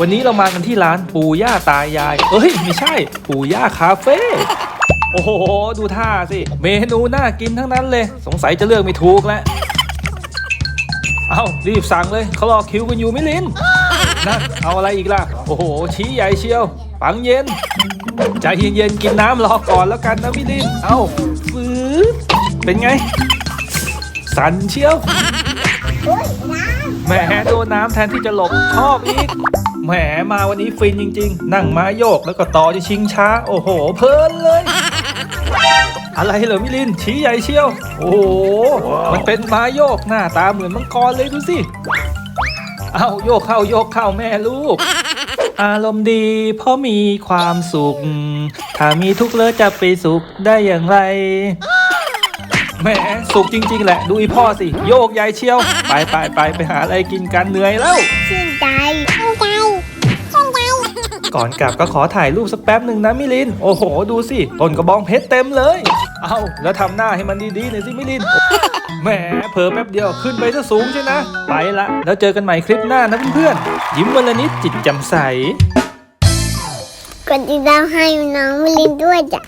วันนี้เรามากันที่ร้านปู่ย่าตายาย เอ้ย ไม่ใช่ ปู่ย่าคาเฟ่โอ้โห ดูท่าสิ เมนูน่ากินทั้งนั้นเลย สงสัยจะเลือกไม่ถูกแล้ว เอารีบสั่งเลยเขารอคิวกันอยู่มิลินนะเอาอะไรอีกล่ะ โอ้โห ชี้ใหญ่เชียว ปังเย็นใจเย็นๆกินน้ำรอก่อนแล้วกันนะมิลิน เอาฟืดเป็นไง สันเชียวแหมโดนน้ำแทนที่จะหลบชอบอีก แหมมาวันนี้ฟินจริง ๆ นั่งม้าโยกแล้วก็ต่อที่ชิงช้า โอ้โห เพลินเลย อะไรเหรอมิลินชี้ใหญ่เชียว โอ้โห มันเป็นม้าโยกหน้าตาเหมือนมังกรเลยดูสิ เอาโยกเข้าโยกเข้าแม่ลูก อารมณ์ดีเพราะมีความสุข ถ้ามีทุกข์แล้วจะไปสุขได้อย่างไรแหมสุขจริง ๆ แหละ ดูอีพ่อสิ โยกใหญ่เชียว ไปไปไปไปหาอะไรกินกันเหนื่อยแล้ว ชื่นใจ ก่อนกลับก็ขอถ่ายรูปสักแป๊บหนึ่งนะมิลิน โอ้โห ดูสิต้นกระบองเพชรเต็มเลย เอาแล้วทำหน้าให้มันดีๆหน่อยสิมิลินแหมเผลอแป๊บเดียวขึ้นไปซะสูงใช่นะ ไปละ แล้วเจอกันใหม่คลิปหน้านะเพื่อนๆยิ้มวันละนิดจิตแจำใส กดติดตามให้น้องมิลินด้วยจ้ะ